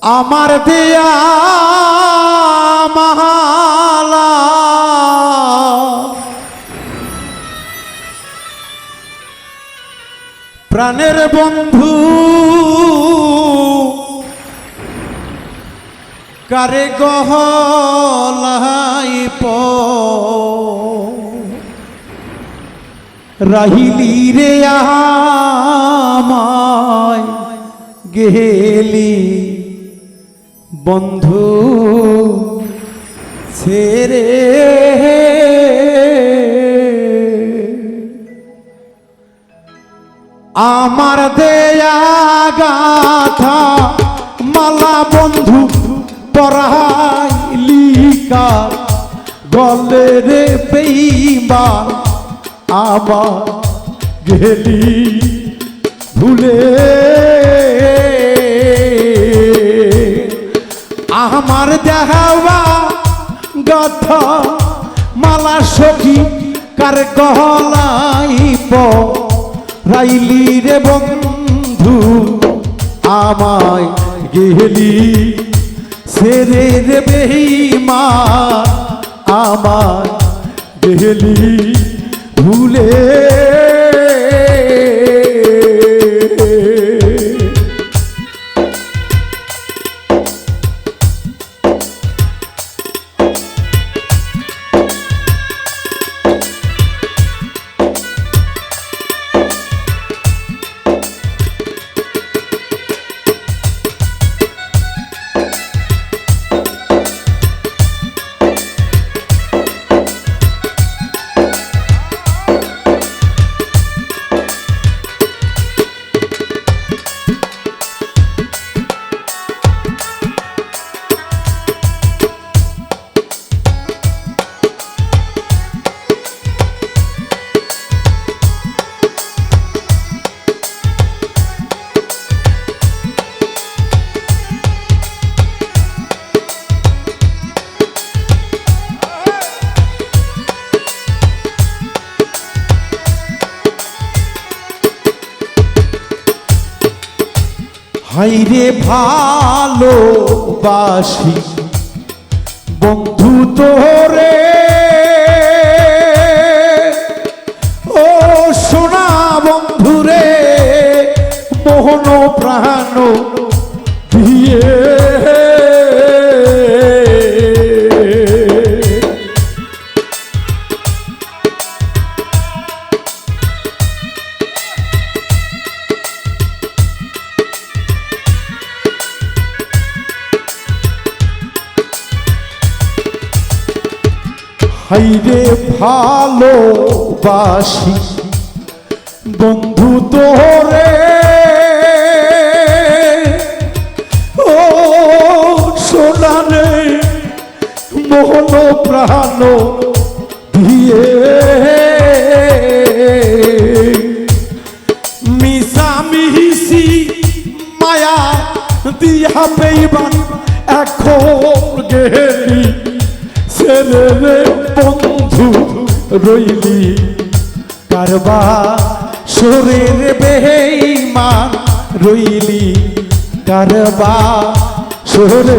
আমার দেয়া মহালা। প্রাণের বন্ধু কারে গহলাই প? রাহিলি রে আমায় গেলি। বন্ধু ছেড়ে আমার দেয়া গাথা মালা বন্ধু পড়াইলিকা গলে রে বেইমান আবার গেলি ভুলে। আমার দেখাওয়া গাথা মালা সখী, কার গহলাই রাইলি রে বন্ধু, আমায় গেলি সেরে রে বেহিমা, আমায় গেলি ভুলে হাইরে ভালোবাসি। বন্ধু তোরে। ও সোনা বন্ধুরে মোহন প্রাণ হাইরে ভালোবাসি। বন্ধু তোরে। ও সোনারে, মোহন প্রাণ দিয়ে। মিশা মিহিসি মায়া দিয়া পেইবান এখন গেলি। ছেড়ে রে বন্ধু রইলি। কারবা সরের বেইমান রইলি। কারবা সরে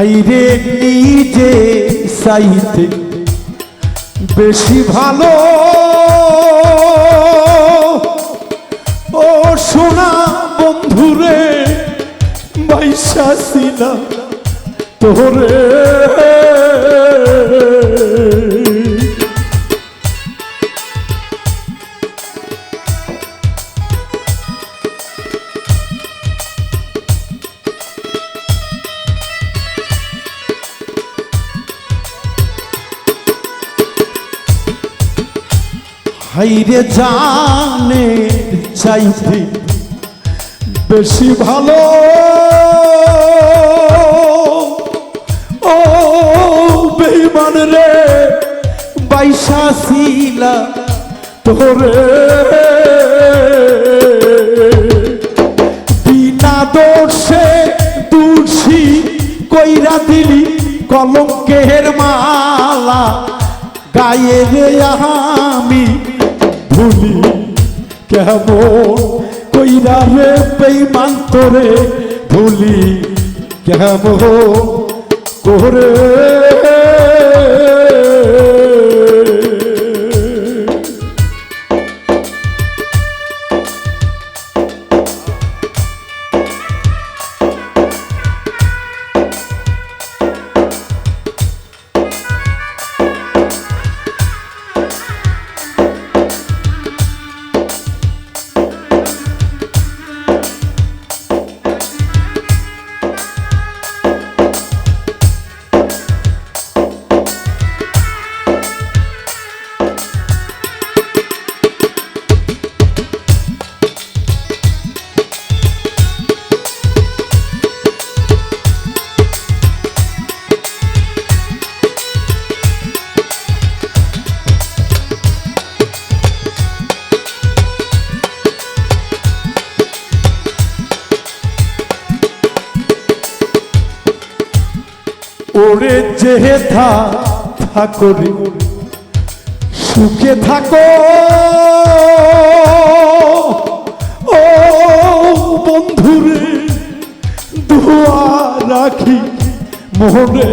হাইরে নিজে সাইতে বেশি ভালো। ও সোনা বন্ধুরে ছিলাম তোরে। হাইরে জানে চাইতে বেশি ভালো। ও বেইমান রে বাইশা শিলা তোরে বিনা দোষে দোষী কইরা দিলি কলঙ্কের মালা। গায়ে রে আমি কেমন কইরা রে বেইমান তোরে ভুলি কেমন করে ওরে যে থা থাকরে সুখে থাকো। ও বন্ধুরে দোয়া রাখি মোহনে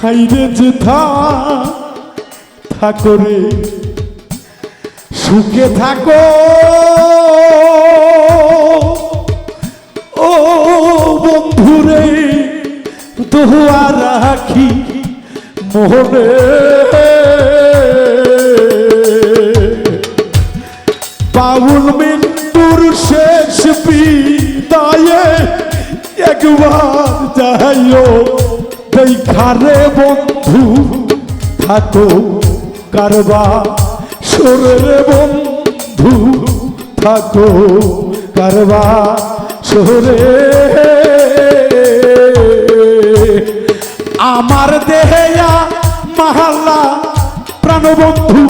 হাইরে যে থাকরে সুখে থাকো। ও বন্ধুরে দোয়া রাখি মোহনে। বাউল মিন্টুর শেষ বিদায়ে একবার যাইও। দেখারে বন্ধু থাকো, কারবা সরে বন্ধু থাকো, কারবা সোরে। আমার দেহেয়া মাহাল্লা প্রাণবন্ধু,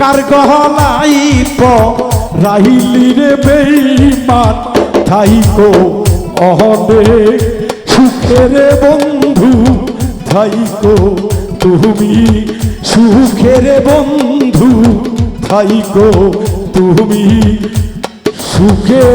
কার গহলাই রাহিলি রে বেইমান থাইকো অহনে সুখের বন্ধু। থাইকো তুমি সুখের বন্ধু থাইকো তুমি সুখে